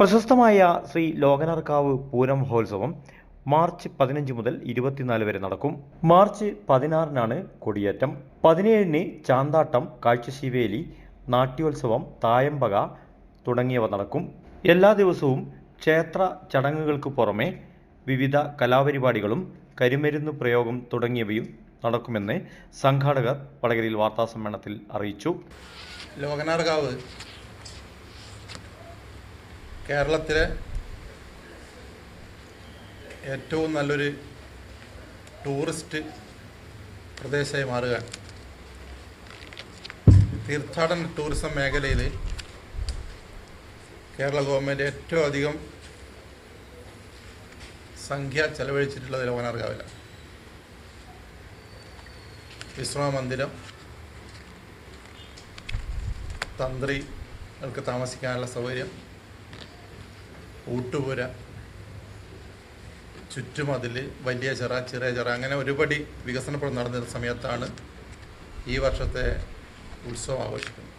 പ്രശസ്തമായ ശ്രീ ലോകനാർക്കാവ് പൂരം മഹോത്സവം മാർച്ച് പതിനഞ്ച് മുതൽ ഇരുപത്തിനാല് വരെ നടക്കും. മാർച്ച് പതിനാറിനാണ് കൊടിയേറ്റം. പതിനേഴിന് ചാന്താട്ടം കാഴ്ചശിവേലി നാട്യോത്സവം തായമ്പക തുടങ്ങിയവ നടക്കും. എല്ലാ ദിവസവും ക്ഷേത്ര ചടങ്ങുകൾക്ക് പുറമെ വിവിധ കലാപരിപാടികളും കരിമരുന്ന് പ്രയോഗം തുടങ്ങിയവയും നടക്കുമെന്ന് സംഘാടകർ വടകരയിൽ വാർത്താസമ്മേളനത്തിൽ അറിയിച്ചു. ലോകനാർകാവ് കേരളത്തിലെ ഏറ്റവും നല്ലൊരു ടൂറിസ്റ്റ് പ്രദേശമായി മാറുകയാണ് തീർത്ഥാടന ടൂറിസം മേഖലയിൽ കേരള ഗവൺമെന്റ് ഏറ്റവും അധികം സംഖ്യ ചെലവഴിച്ചിട്ടുള്ളത് ലോകനാർകാവിലാണ് വിശ്രമ മന്ദിരം തന്ത്രികൾക്ക് താമസിക്കാനുള്ള സൗകര്യം ഊട്ടുപുര. ചുറ്റുമതിൽ വലിയ ചിറ ചെറിയ ചിറ അങ്ങനെ ഒരുപടി വികസന പ്രവർത്തനം നടന്നിരുന്ന സമയത്താണ് ഈ വർഷത്തെ ഉത്സവം ആഘോഷിക്കുന്നത്.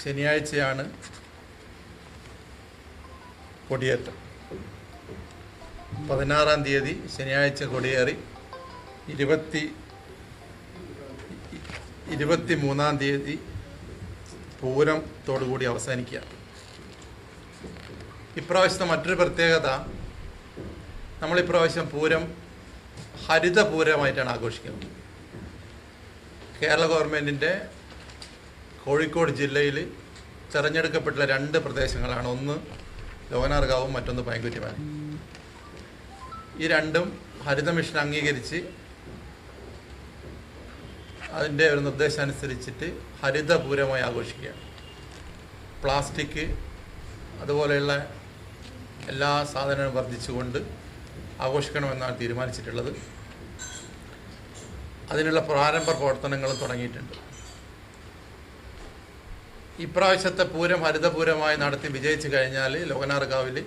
ശനിയാഴ്ചയാണ് കൊടിയേറ്റം. പതിനാറാം തീയതി ശനിയാഴ്ച കൊടിയേറി. ഇരുപത്തി ഇരുപത്തി മൂന്നാം തീയതി പൂരത്തോടുകൂടി അവസാനിക്കുക. ഇപ്രാവശ്യത്തെ മറ്റൊരു പ്രത്യേകത നമ്മൾ ഇപ്രാവശ്യം പൂരം ഹരിതപൂരമായിട്ടാണ് ആഘോഷിക്കുന്നത്. കേരള ഗവൺമെന്റിന്റെ കോഴിക്കോട് ജില്ലയിൽ തിരഞ്ഞെടുക്കപ്പെട്ടുള്ള രണ്ട് പ്രദേശങ്ങളാണ്. ഒന്ന് ലോനാർഗാവും മറ്റൊന്ന് പൈങ്കുറ്റിമാനും ഈ രണ്ടും ഹരിത മിഷൻ അംഗീകരിച്ച് അതിന്റെ ഒരു നിർദ്ദേശം അനുസരിച്ചിട്ട് ഹരിതപൂരമായി ആഘോഷിക്കുക. പ്ലാസ്റ്റിക് അതുപോലെയുള്ള എല്ലാ സാധനവും വർദ്ധിച്ചുകൊണ്ട് ആഘോഷിക്കണമെന്നാണ് തീരുമാനിച്ചിട്ടുള്ളത്. അതിനുള്ള പ്രാരംഭ പ്രവർത്തനങ്ങളും തുടങ്ങിയിട്ടുണ്ട്. ഇപ്രാവശ്യത്തെ പൂരം ഹരിതപൂരമായി നടത്തി വിജയിച്ചു കഴിഞ്ഞാൽ ലോകനാർകാവിൽ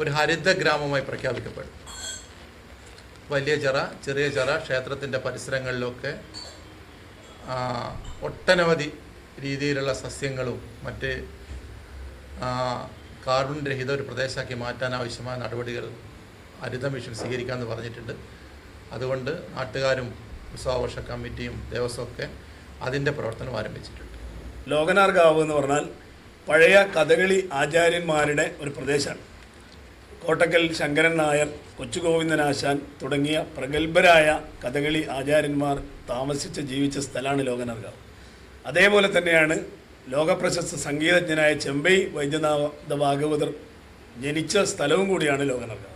ഒരു ഹരിത ഗ്രാമമായി പ്രഖ്യാപിക്കപ്പെടും. വലിയ ചിറ ചെറിയ ചിറ ക്ഷേത്രത്തിന്റെ പരിസരങ്ങളിലൊക്കെ ഒട്ടനവധി രീതിയിലുള്ള സസ്യങ്ങളും മറ്റ് കാർബൺ രഹിത ഒരു പ്രദേശമാക്കി മാറ്റാൻ ആവശ്യമായ നടപടികൾ ഹരിത മിഷൻ സ്വീകരിക്കാമെന്ന് പറഞ്ഞിട്ടുണ്ട്. അതുകൊണ്ട് നാട്ടുകാരും ഉത്സവാഘോഷ കമ്മിറ്റിയും ദേവസ്വമൊക്കെ അതിന്റെ പ്രവർത്തനം ആരംഭിച്ചിട്ടുണ്ട്. ലോകനാർഗാവ് എന്ന് പറഞ്ഞാൽ പഴയ കഥകളി ആചാര്യന്മാരുടെ ഒരു പ്രദേശമാണ് കോട്ടക്കൽ ശങ്കരൻ നായർ കൊച്ചുഗോവിന്ദനാശാൻ തുടങ്ങിയ പ്രഗത്ഭരായ കഥകളി ആചാര്യന്മാർ താമസിച്ച് ജീവിച്ച സ്ഥലമാണ് ലോകനർഗ അതേപോലെ തന്നെയാണ് ലോകപ്രശസ്ത സംഗീതജ്ഞനായ ചെമ്പൈ വൈദ്യനാഥ ഭാഗവതർ ജനിച്ച സ്ഥലവും കൂടിയാണ് ലോകനർഗ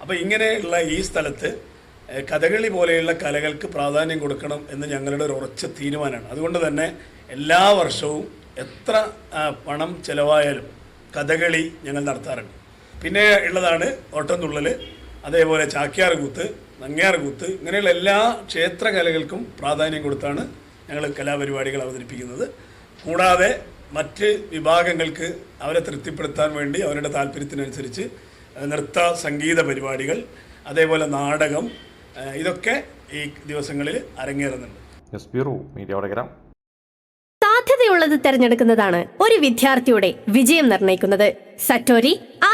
അപ്പോൾ ഇങ്ങനെയുള്ള ഈ സ്ഥലത്ത് കഥകളി പോലെയുള്ള കലകൾക്ക് പ്രാധാന്യം കൊടുക്കണം എന്ന് ഞങ്ങളുടെ ഒരു ഉറച്ച തീരുമാനമാണ്. അതുകൊണ്ട് തന്നെ എല്ലാ വർഷവും എത്ര പണം ചിലവായാലും കഥകളി ഞങ്ങൾ നടത്താറുണ്ട്. പിന്നെ ഉള്ളതാണ് ഓട്ടംതുള്ളൽ അതേപോലെ ചാക്യാർ കൂത്ത് ചാക്യാർകൂത്ത് നങ്ങ്യാർകൂത്ത് ഇങ്ങനെയുള്ള എല്ലാ ക്ഷേത്രകലകൾക്കും പ്രാധാന്യം കൊടുത്താണ് ഞങ്ങൾ കലാപരിപാടികൾ അവതരിപ്പിക്കുന്നത്. കൂടാതെ മറ്റ് വിഭാഗങ്ങൾക്ക് അവരെ തൃപ്തിപ്പെടുത്താൻ വേണ്ടി അവരുടെ താല്പര്യത്തിനനുസരിച്ച് നൃത്ത സംഗീത പരിപാടികൾ അതേപോലെ നാടകം ഇതൊക്കെ ഈ ദിവസങ്ങളിൽ അരങ്ങേറുന്നുണ്ട്. സാധ്യതയുള്ളത് തിരഞ്ഞെടുക്കുന്നതാണ് ഒരു വിദ്യാർത്ഥിയുടെ വിജയം നിർണയിക്കുന്നത്. സറ്റോരി ആ